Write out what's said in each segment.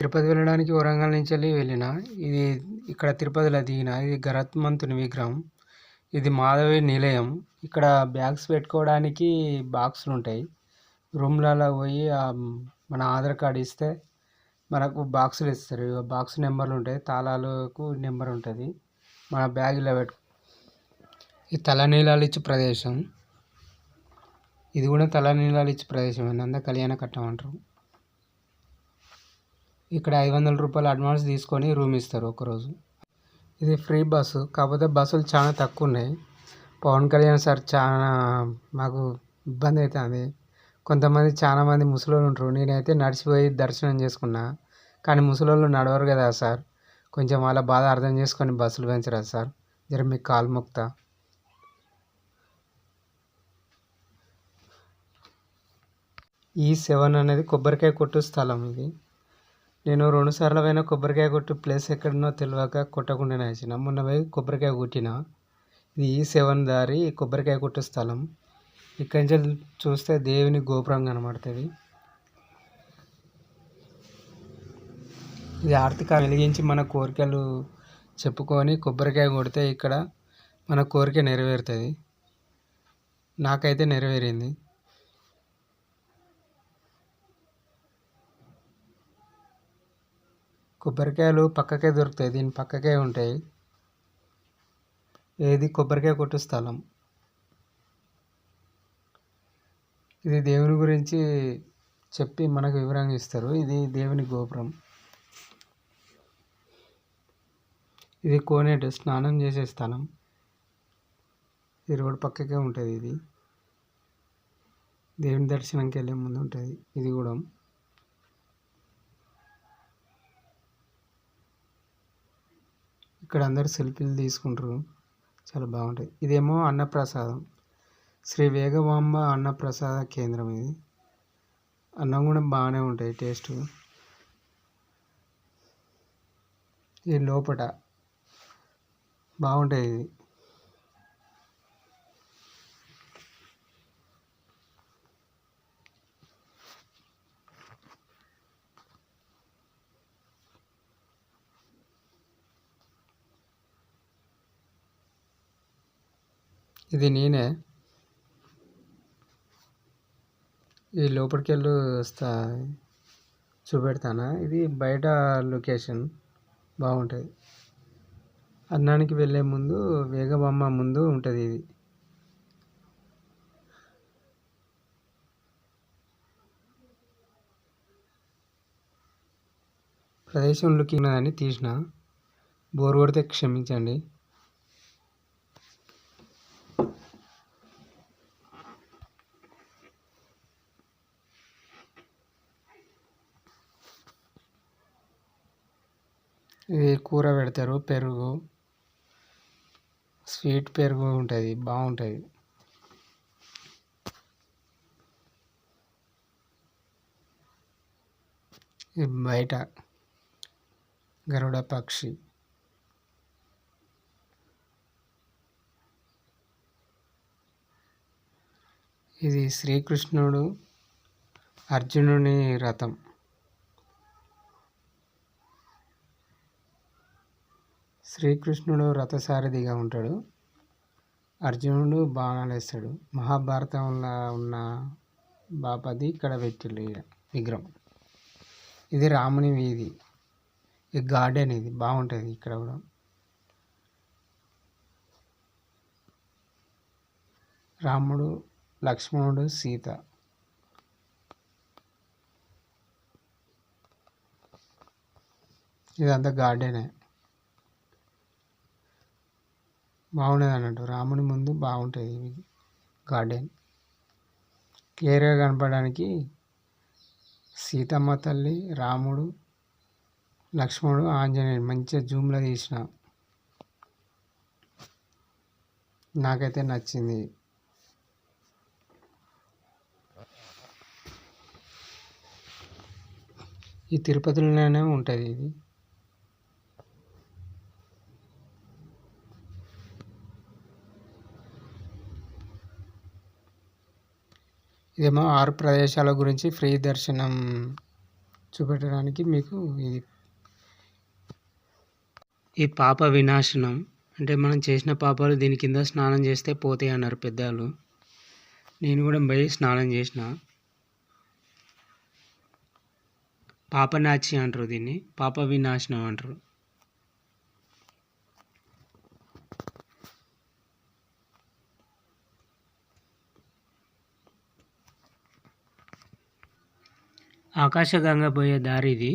తిరుపతి వెళ్ళడానికి వరంగల్ నుంచి వెళ్ళి వెళ్ళిన ఇది ఇక్కడ తిరుపతిలో దిగిన ఇది గరత్మంతుని విగ్రహం ఇది మాధవి నిలయం. ఇక్కడ బ్యాగ్స్ పెట్టుకోవడానికి బాక్సులు ఉంటాయి. రూమ్లలో పోయి మన ఆధార్ కార్డ్ ఇస్తే మనకు బాక్సులు ఇస్తారు. బాక్స్ నెంబర్లు ఉంటాయి. తాళాలకు నెంబర్ ఉంటుంది. మన బ్యాగ్లో పెట్టు. ఇది తలనీలాలు ఇచ్చే ప్రదేశం. ఇది కూడా తలనీలాలు ఇచ్చే ప్రదేశం నంద కళ్యాణ కట్టం అంటారు. ఇక్కడ ఐదు వందల రూపాయలు అడ్వాన్స్ తీసుకొని రూమ్ ఇస్తారు ఒకరోజు. ఇది ఫ్రీ బస్సు. కాకపోతే బస్సులు చాలా తక్కువ ఉన్నాయి పవన్ కళ్యాణ్ సార్ చాలా మాకు ఇబ్బంది అవుతుంది కొంతమంది చాలామంది ముసలోళ్ళు ఉంటారు. నేనైతే నడిచిపోయి దర్శనం చేసుకున్నా. కానీ ముసలోళ్ళు నడవరు కదా సార్. కొంచెం వాళ్ళ బాధ అర్థం చేసుకొని బస్సులు పెంచరా సార్? జర మీకు కాలు మొక్తా ఈ సెవెన్ అనేది కొబ్బరికాయ కొట్టు స్థలం ఇది. నేను రెండు సార్లు పోయిన కొబ్బరికాయ కొట్టు ప్లేస్ ఎక్కడనో తెలియక కొట్టకుండానే వచ్చిన మొన్న పోయి కొబ్బరికాయ కొట్టిన. ఇది ఈ సెవెన్ దారి కొబ్బరికాయ కొట్టే స్థలం. ఇక్కడి నుంచి చూస్తే దేవుని గోపురం కనబడుతుంది. ఇది ఆర్థిక వెలిగించి మన కోరికలు చెప్పుకొని కొబ్బరికాయ కొడితే ఇక్కడ మన కోరిక నెరవేరుతుంది. నాకైతే నెరవేరింది. కొబ్బరికాయలు పక్కకే దొరుకుతాయి దీని పక్కకే ఉంటాయి. ఏది? కొబ్బరికాయ కొట్టు స్థలం. ఇది దేవుని గురించి చెప్పి మనకు వివరంగా ఇస్తారు. ఇది దేవుని గోపురం. ఇది కోనేటి స్నానం చేసే స్థలం. ఈ రోడ్ పక్కకే ఉంటుంది ఇది. దేవుని దర్శనంకి వెళ్ళే ముందు ఉంటుంది. ఇది కూడా. ఇక్కడ అందరు సెల్ఫీలు తీసుకుంటారు. చాలా బాగుంటాయి. ఇదేమో అన్నప్రసాదం. శ్రీ వేగవాంబ అన్నప్రసాద కేంద్రం ఇది. అన్నం కూడా బాగానే ఉంటాయి టేస్ట్. ఇది లోపట. బాగుంటాయి ఇది. ఇది నేనే. ఈ లోపలికి వెళ్ళి వస్తా. చూపెడతానా? ఇది బయట లొకేషన్. బాగుంటుంది. అన్నానికి వెళ్ళే ముందు వేగబొమ్మ ముందు ఉంటుంది ఇది. ప్రదేశం లుకింగ్ అని తీసిన. బోర్ కొడితే క్షమించండి. ఇది కూర పెడతారు పెరుగు. స్వీట్ పెరుగు ఉంటుంది బాగుంటుంది. ఇది బయట గరుడ పక్షి. ఇది శ్రీకృష్ణుడు అర్జునుని రథం. శ్రీకృష్ణుడు రథసారథిగా ఉంటాడు. అర్జునుడు బాణాలు వేస్తాడు మహాభారతంలో ఉన్న బాపది ఇక్కడ పెట్టిండు విగ్రహం. ఇది రాముని వీధి. ఈ గార్డెన్ ఇది. బాగుంటుంది ఇక్కడ కూడా. రాముడు లక్ష్మణుడు సీత. ఇదంతా గార్డెనే. బాగుండేది అన్నట్టు రాముని ముందు బాగుంటుంది గార్డెన్. క్లియర్గా కనపడడానికి సీతమ్మ తల్లి రాముడు లక్ష్మణుడు ఆంజనేయుడు మంచిగా జూమ్లో తీసిన. నాకైతే నచ్చింది. ఈ తిరుపతిలోనే ఉంటుంది ఇది. ఇదేమో ఆరు ప్రదేశాల గురించి ఫ్రీ దర్శనం చూపెట్టడానికి మీకు ఇది. ఈ పాప వినాశనం. అంటే మనం చేసిన పాపాలు దీని కింద స్నానం చేస్తే పోతాయి అన్నారు పెద్దలు నేను కూడా పోయి స్నానం చేసిన. పాపనాచి అంటారు దీన్ని. పాప వినాశనం అంటారు. ఆకాశగంగ పోయే దారి ఇది.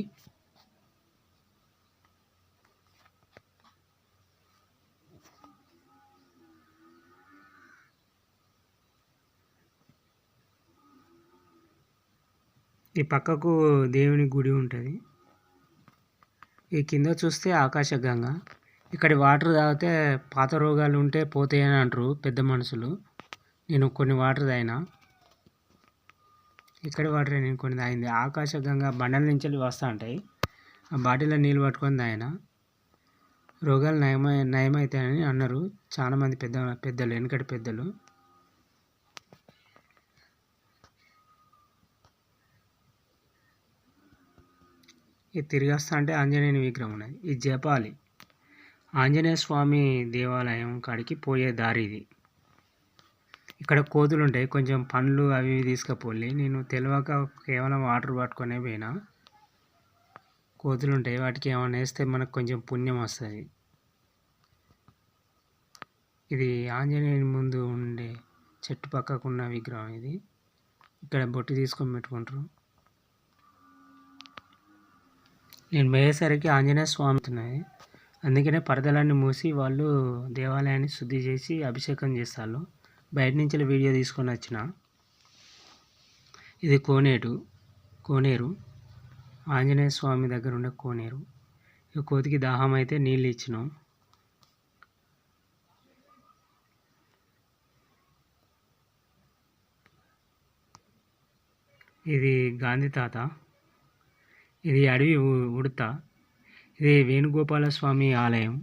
ఈ పక్కకు దేవుని గుడి ఉంటుంది. ఈ కింద చూస్తే ఆకాశగంగ. ఇక్కడి వాటర్ తాగితే పాత రోగాలు ఉంటే పోతాయని అంటారు పెద్ద మనుషులు. నేను కొన్ని వాటర్ తాగినా. ఇక్కడ వాటర్ నేను కొన్ని తాగింది. ఆకాశగంగా బండల నుంచి వస్తూ ఉంటాయి. ఆ బాటిల్లో నీళ్ళు పట్టుకొని తాగిన. రోగాలు నయమై నయమవుతాయని అన్నారు. చాలామంది పెద్ద పెద్దలు వెనకటి పెద్దలు. ఇది తిరిగి వస్తా అంటే ఆంజనేయుని విగ్రహం ఉన్నది. ఇది జపాలి. ఆంజనేయ స్వామి దేవాలయం కాడికి పోయే దారి ఇది. ఇక్కడ కోతులు ఉంటాయి కొంచెం పండ్లు అవి ఇవి తీసుకుపోలి నేను తెలియక కేవలం వాటర్ పట్టుకొనే పోయినా. కోతులు ఉంటాయి వాటికి ఏమైనా వేస్తే మనకు కొంచెం పుణ్యం వస్తుంది. ఇది ఆంజనేయుని ముందు ఉండే చెట్టు పక్కకు ఉన్న విగ్రహం ఇది. ఇక్కడ బొట్టు తీసుకొని పెట్టుకుంటారు. నేను పోయేసరికి ఆంజనేయ స్వామి ఉన్నాయి. అందుకనే పరదలన్నీ మూసి వాళ్ళు దేవాలయాన్ని శుద్ధి చేసి అభిషేకం చేస్తారు. బయట నుంచి వీడియో తీసుకొని వచ్చిన. ఇది కోనేరు కోనేరు. ఆంజనేయ స్వామి దగ్గర ఉండే కోనేరు. ఈ కోతికి దాహం అయితే నీళ్ళు ఇచ్చినాం. ఇది గాంధీ తాత. ఇది అడవి ఉడత. ఇది వేణుగోపాల స్వామి ఆలయం.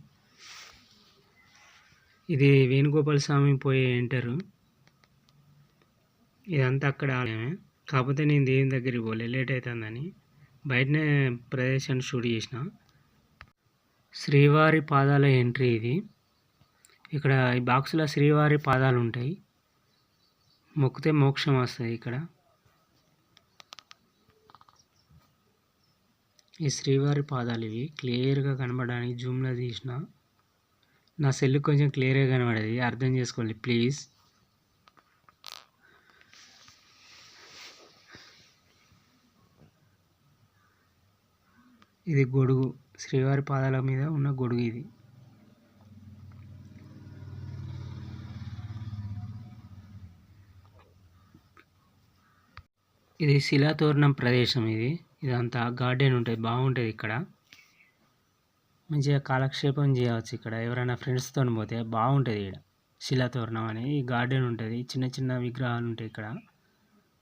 ఇది వేణుగోపాల స్వామి పోయే ఎంటరు ఇదంతా అక్కడ ఆలయమే కాకపోతే నేను దేవుని దగ్గరికి పోలే లేట్ అవుతుందని బయటనే ప్రదేశాన్ని షూట్ చేసిన. శ్రీవారి పాదాల ఎంట్రీ ఇది. ఇక్కడ ఈ బాక్స్లో శ్రీవారి పాదాలు ఉంటాయి. మొక్కితే మోక్షం వస్తుంది ఇక్కడ. ఈ శ్రీవారి పాదాలు ఇవి. క్లియర్గా కనబడడానికి జూమ్లో తీసిన. నా సెల్ కొంచెం క్లియర్గా కనబడేది. అర్థం చేసుకోండి ప్లీజ్. ఇది గొడుగు. శ్రీవారి పాదాల మీద ఉన్న గొడుగు ఇది. ఇది శిలాతోరణం ప్రదేశం ఇది. ఇదంతా గార్డెన్ ఉంటుంది బాగుంటుంది ఇక్కడ. మంచిగా కాలక్షేపం చేయవచ్చు ఇక్కడ. ఎవరైనా ఫ్రెండ్స్తో పోతే బాగుంటుంది ఇక్కడ శిలాతోరణం అని ఈ గార్డెన్ ఉంటుంది. చిన్న చిన్న విగ్రహాలు ఉంటాయి ఇక్కడ.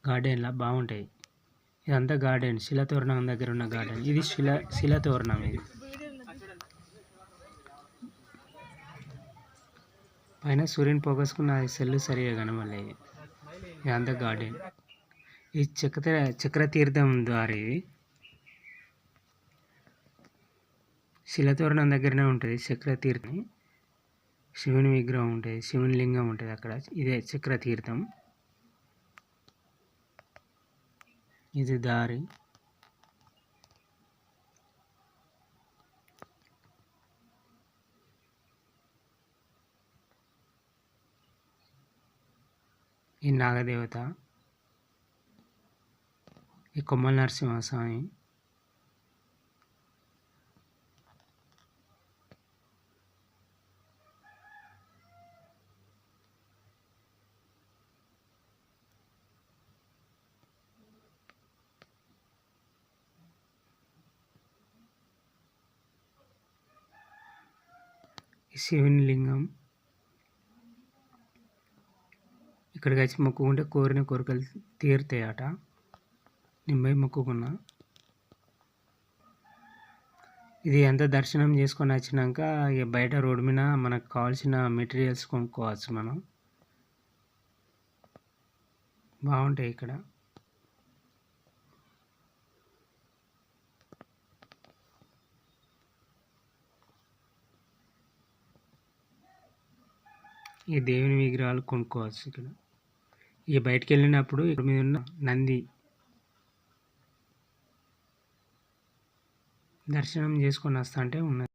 గార్డెన్లా బాగుంటాయి. ఇదంతా గార్డెన్ శిలాతోరణం దగ్గర ఉన్న గార్డెన్ ఇది శిల శిలాతోరణం ఇది. పైన సూర్యుని పోగొసుకున్న సెల్లు సరిగా కనబడలేదు. ఇదంతా గార్డెన్ ఈ చక్ర చక్రతీర్థం ద్వారా ఇది. శిలతోరణం దగ్గరనే ఉంటుంది చక్రతీర్థం. శివుని విగ్రహం ఉంటుంది శివుని లింగం ఉంటుంది అక్కడ. ఇదే చక్రతీర్థం. ఇది దారి. ఈ నాగదేవత. ఈ కొమ్మల నరసింహస్వామి. శివుని లింగం ఇక్కడికి వచ్చి మొక్కుకుంటే కోరిన కోరికలు తీరుతాయట. నేను పోయి మొక్కుకున్నా. ఇది ఎంత దర్శనం చేసుకొని వచ్చినాక ఇక బయట రోడ్డు మీద మనకు కావాల్సిన మెటీరియల్స్ కొనుక్కోవచ్చు మనం. బాగుంటాయి ఇక్కడ. ఈ దేవుని విగ్రహాలు కొనుక్కోవచ్చు ఇక్కడ. ఇక బయటికి వెళ్ళినప్పుడు ఇక్కడ మీద ఉన్న నంది దర్శనం చేసుకొని వస్తా అంటే ఉన్నది.